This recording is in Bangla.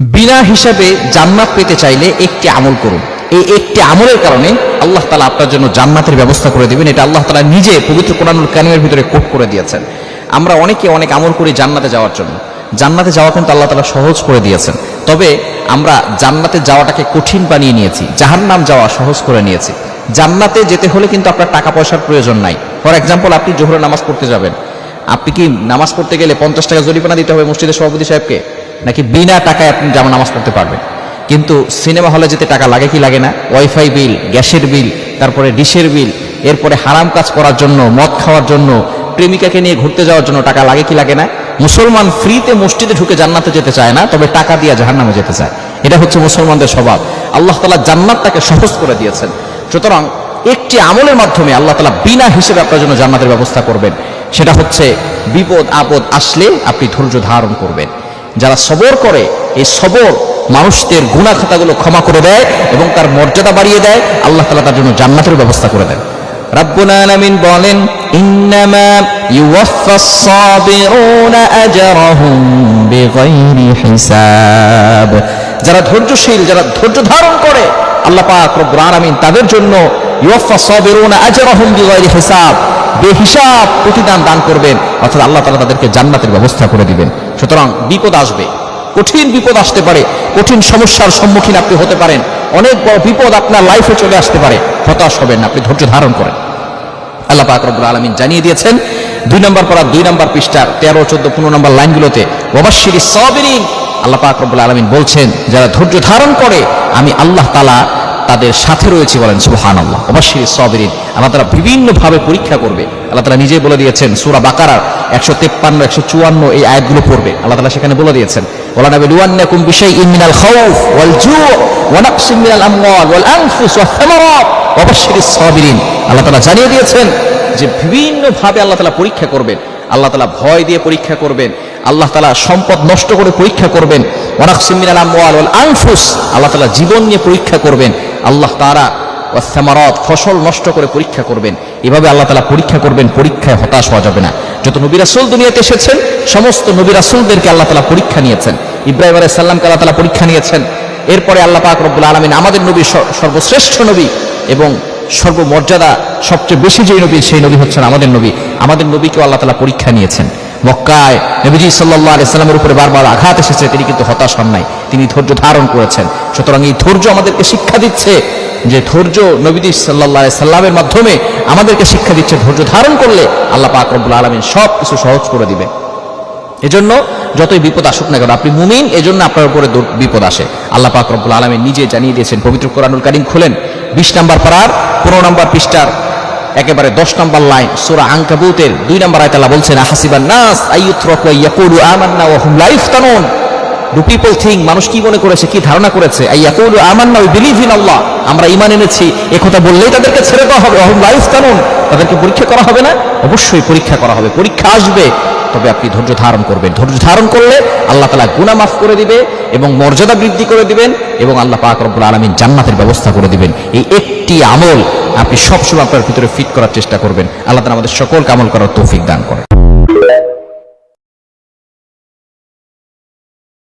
বিনা হিসাবে জান্নাত পেতে চাইলে একটি আমল করুন। এই একটি আমলের কারণে আল্লাহ তালা আপনার জন্য জান্নাতের ব্যবস্থা করে দেবেন। এটা আল্লাহ তালা নিজে পবিত্র কোরআনুল কানিমের ভিতরে কোট করে দিয়েছেন। আমরা অনেকে অনেক আমল করি জান্নাতে যাওয়ার জন্য। জান্নাতে যাওয়া কিন্তু আল্লাহ তালা সহজ করে দিয়েছেন। তবে আমরা জান্নাতে যাওয়াটাকে কঠিন বানিয়ে নিয়েছি, জাহান্নাম যাওয়া সহজ করে নিয়েছি। জান্নাতে যেতে হলে কিন্তু আপনার টাকা পয়সার প্রয়োজন নাই। ফর এক্সাম্পল, আপনি জোহরে নামাজ পড়তে যাবেন। আপনি কি নামাজ পড়তে গেলে পঞ্চাশ টাকা জরিমানা দিতে হবে মসজিদের সভাপতি সাহেবকে? নাকি বিনা টাকায় আপনি যেমন নামাজ পড়তে পারবেন। কিন্তু সিনেমা হলে যেতে টাকা লাগে কি লাগে না? ওয়াইফাই বিল গ্যাসের বিল তারপরে ডিশের বিল এরপরে হারাম কাজ করার জন্য, মদ খাওয়ার জন্য, প্রেমিকাকে নিয়ে ঘুরতে যাওয়ার জন্য টাকা লাগে কি লাগে না? মুসলমান ফ্রিতে মসজিদে ঢুকে জান্নাতে যেতে চায় না, তবে টাকা দিয়ে জাহান্নামে যেতে চায়। এটা হচ্ছে মুসলমানদের স্বভাব। আল্লাহ তালা জান্নাতটাকে সহজ করে দিয়েছেন। সুতরাং একটি আমলের মাধ্যমে আল্লাহ তালা বিনা হিসেবে আপনার জন্য জান্নাতের ব্যবস্থা করবেন। সেটা হচ্ছে বিপদ আপদ আসলে আপনি ধৈর্য ধারণ করবেন। যারা সবর করে, এই সবর মানুষদের গুণা খাতাগুলো ক্ষমা করে দেয় এবং তার মর্যাদা বাড়িয়ে দেয়। আল্লাহ তালা তার জন্য জান্নাতের ব্যবস্থা করে দেন। রাব্বুল বলেন যারা ধৈর্যশীল, যারা ধৈর্য ধারণ করে, আল্লাহ পাক রব্বুল আলামিন তাদের জন্য বেহিসাব প্রতিদান দান করবেন, অর্থাৎ আল্লাহ তাআলা তাদেরকে জান্নাতের ব্যবস্থা করে দিবেন। সুতরাং বিপদ আসবে, কঠিন বিপদ আসতে পারে, কঠিন সমস্যার সম্মুখীন আপনি হতে পারেন, অনেক বড় বিপদ আপনার লাইফে চলে আসতে পারে, হতাশ হবেন আপনি ধৈর্য ধারণ করেন। আল্লাহ পাক রব্বুল আলমিন জানিয়ে দিয়েছেন, দুই নম্বর পড়া দুই নম্বর পৃষ্ঠার তেরো, চোদ্দ, পনেরো নম্বর লাইনগুলোতে ওবাশির সবিরিন। আল্লাহ পাক রব্বুল আলমিন বলছেন, যারা ধৈর্য ধারণ করে, আমি আল্লাহ তালা তাদের সাথে রয়েছে বলেন সুহান আল্লাহ অবশ্যই সবেরিন। আল্লাহ তারা বিভিন্নভাবে পরীক্ষা করবে। আল্লাহ তালা নিজেই বলে দিয়েছেন, সুরা বাকারার একশো তেপ্পান্ন, একশো চুয়ান্ন এই আয়াতগুলো পড়বে। আল্লাহ তালা সেখানে বলে দিয়েছেন ওলা নবী লুয়ান্নাকুম বিশাই মিনাল খাউফ ওয়াল জু ওয়া নাকসিম মিনাল আমওয়াল ওয়াল আনফুস ওয়াস সামারাত। ওয়াবাশশিরিস সাবিরিন। আল্লাহ তালা জানিয়ে দিয়েছেন যে বিভিন্নভাবে আল্লাহ তালা পরীক্ষা করবেন। আল্লাহ তালা ভয় দিয়ে পরীক্ষা করবেন। আল্লাহ তালা সম্পদ নষ্ট করে পরীক্ষা করবেন। ওয়ানাকসিমিনাল আমওয়াল ওয়াল আনফুস। আল্লাহ তালা জীবন নিয়ে পরীক্ষা করবেন। আল্লাহ তারা ওয়াসামারত ফসল নষ্ট করে পরীক্ষা করবেন। এভাবে আল্লাহ তালা পরীক্ষা করবেন, পরীক্ষায় হতাশ হওয়া যাবে না। যত নবিরাসুল দুনিয়াতে এসেছেন, সমস্ত নবী রাসূলদেরকে আল্লাহ তালা পরীক্ষা নিয়েছেন। ইব্রাহিম আলাইহিস সালামকে আল্লাহ তালা পরীক্ষা নিয়েছেন। এরপরে আল্লাহ পাক রব্বুল আলামিন আমাদের নবী সর্বশ্রেষ্ঠ নবী এবং সর্বমর্যাদা সবচেয়ে বেশি যে নবী, সেই নবী হচ্ছেন আমাদের নবী। আমাদের নবীকেও আল্লাহ তালা পরীক্ষা নিয়েছেন। মক্কায় নবীজি সাল্লাহ আলাইসাল্লামের উপরে বারবার আঘাত এসেছে, তিনি কিন্তু হতাশ হন নাই। তিনি ধৈর্য ধারণ করেছেন। সুতরাং এই ধৈর্য আমাদেরকে শিক্ষা দিচ্ছে যে ধৈর্য নবীজি সাল্লাহ সাল্লামের মাধ্যমে আমাদেরকে শিক্ষা দিচ্ছে, ধৈর্য ধারণ করলে আল্লাহ পাক রব্বুল আলমিন সব কিছু সহজ করে দিবে। এজন্য যতই বিপদ আসুক না কেন, আপনি মুমিন, এজন্য আপনার উপরে বিপদ আসে। আল্লাহ পাক রব্বুল আলমী নিজে জানিয়ে দিয়েছেন, পবিত্র কোরআনুল কারিম খুলেন। বিশ নম্বর পাড়ার পনেরো নম্বর পৃষ্ঠার একেবারে দশ নম্বর লাইন, সুরা আঙ্কাবুতের দুই নম্বর আয়তাল্লাহ বলছেন হাসিবান নাস, আইয়ুত্রক ওয়া ইয়াকুলু আমান্না ওয়া হুম লা ইফতানুন। ডু পিপল থিঙ্ক মানুষ কি মনে করেছে, কি ধারণা করেছে? আইয়াকুলু আমান্না উই বিলিভ ইন আল্লাহ আমরা ঈমান এনেছি, এ কথা বললেই তাদেরকে ছেড়ে দেওয়া হবে অহুম লা ইফতানুন। তাদেরকে পরীক্ষা করা হবে না? অবশ্যই পরীক্ষা করা হবে, পরীক্ষা আসবে। তবে আপনি ধৈর্য ধারণ করবেন। ধৈর্য ধারণ করলে আল্লাহ তালা গুনাহ মাফ করে দিবে এবং মর্যাদা বৃদ্ধি করে দিবেন এবং আল্লাহ পাক রব্বুল আলমিন জান্নাতের ব্যবস্থা করে দিবেন। এই একটি আমল আপনি সবসময় আপনার ভিতরে ফিট করার চেষ্টা করবেন। আল্লাহ তালা আমাদের সকল কামল করার তৌফিক দান করেন।